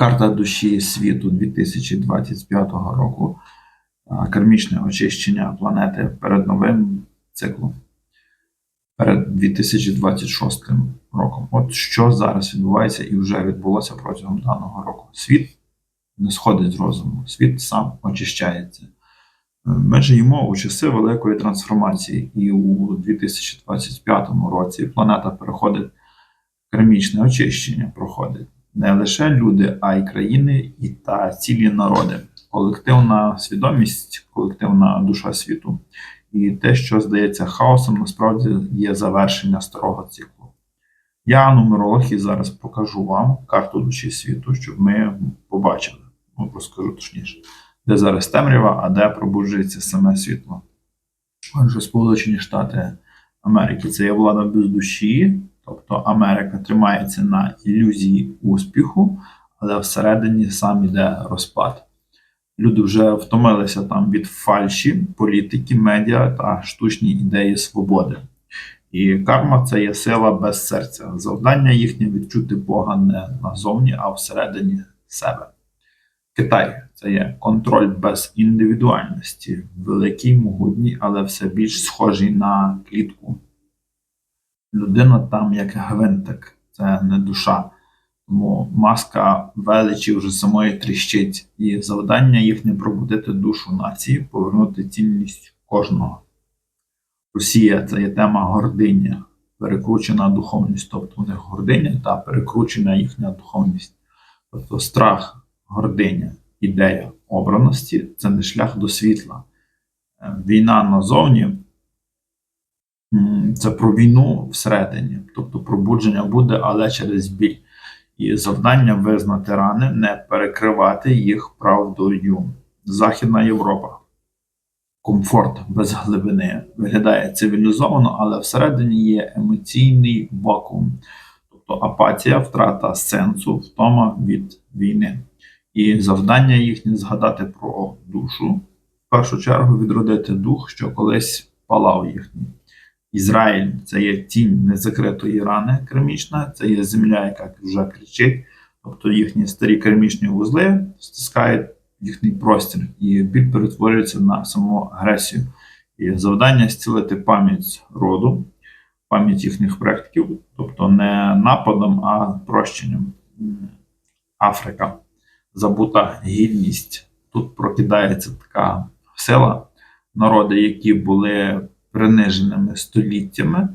Карта душі світу 2025 року. Кармічне очищення планети перед новим циклом. Перед 2026 роком. От що зараз відбувається і вже відбулося протягом даного року. Світ не сходить з розуму, світ сам очищається. Ми живемо у часи великої трансформації, і у 2025 році планета переходить кармічне очищення проходить не лише люди, а й країни і та цілі народи, колективна свідомість, колективна душа світу. І те, що здається хаосом, насправді є завершення старого циклу. Я, нумеролог, і зараз покажу вам карту душі світу, щоб ми побачили, ну, розкажу точніше, де зараз темрява, а де пробуджується саме світло. Отже, Сполучені Штати Америки це є влада без душі, тобто Америка тримається на ілюзії успіху, але всередині сам іде розпад. Люди вже втомилися там від фальші, політики, медіа та штучні ідеї свободи. І карма це є сила без серця. Завдання їхнє відчути Бога не назовні, а всередині себе. Китай це є контроль без індивідуальності, великий, могутній, але все більш схожий на клітку. Людина там як гвинтик, це не душа. Тому маска величі вже самої тріщить, і завдання їхнє пробудити душу нації, повернути цінність кожного. Росія це є тема гординя, перекручена духовність, тобто у них гординя та перекручена їхня духовність. Тобто страх, гординя, ідея обраності це не шлях до світла. Е, Війна назовні це про війну всередині, тобто пробудження буде, але через біль. І завдання визнати рани, не перекривати їх правдою. Західна Європа. Комфорт без глибини виглядає цивілізовано, але всередині є емоційний вакуум, тобто апатія, втрата сенсу, втома від війни. І завдання їхнє згадати про душу, в першу чергу відродити дух, що колись палав їхній. Ізраїль це є тінь незакритої рани кермічна, це є земля, яка вже кричить, тобто їхні старі кермічні вузли стискають їхній простір, і біль перетворюється на саму агресію. І завдання зцілити пам'ять роду, пам'ять їхніх предків, тобто не нападом, а прощенням. Африка, забута гідність. Тут прокидається така сила, народи, які були приниженими століттями,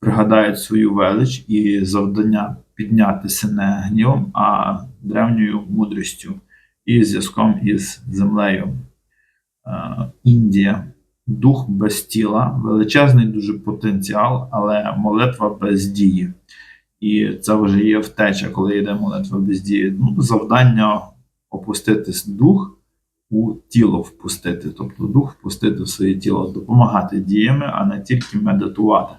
пригадають свою велич і завдання піднятися не гнівом, а древньою мудрістю і зв'язком із землею. Е, Індія, дух без тіла, величезний дуже потенціал, але молитва без дії. І це вже є втеча, коли йде молитва без дії. Ну, завдання опустити дух у тіло впустити, тобто дух впустити в своє тіло, допомагати діями, а не тільки медитувати.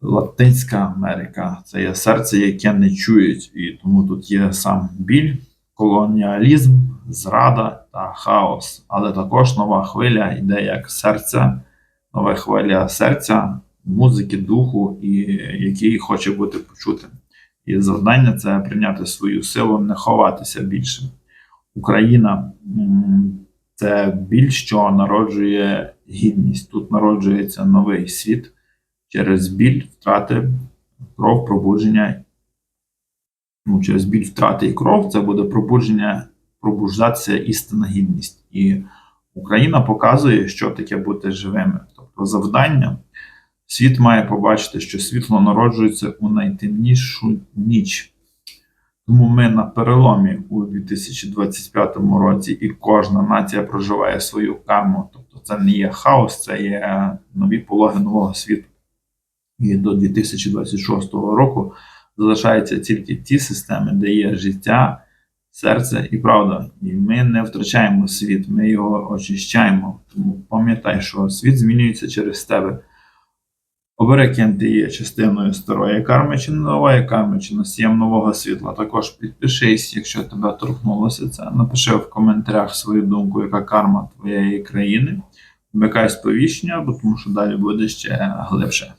Латинська Америка це є серце, яке не чують, і тому тут є сам біль, колоніалізм, зрада та хаос. Але також нова хвиля йде як серце, нова хвиля серця, музики, духу, і який хоче бути почутим. І завдання це прийняти свою силу, не ховатися більше. Україна це біль, що народжує гідність. Тут народжується новий світ через біль, втрати, кров, пробудження. Ну, через біль втрати і кров це буде пробудження, пробуждатися істинна гідність. І Україна показує, що таке бути живими. Тобто завдання. Світ має побачити, що світло народжується у найтемнішу ніч. Тому ми на переломі у 2025 році, і кожна нація проживає свою карму. Тобто це не є хаос, це є нові пологи нового світу. І до 2026 року залишаються тільки ті системи, де є життя, серце і правда. І ми не втрачаємо світ, ми його очищаємо. Тому пам'ятай, що світ змінюється через тебе. Ти є частиною старої карми чи нової карми, чи носієм нового світла. Також підпишись, якщо тебе торкнулося це. Напиши в коментарях свою думку, яка карма твоєї країни. Вмикай сповіщення, бо тому що далі буде ще глибше.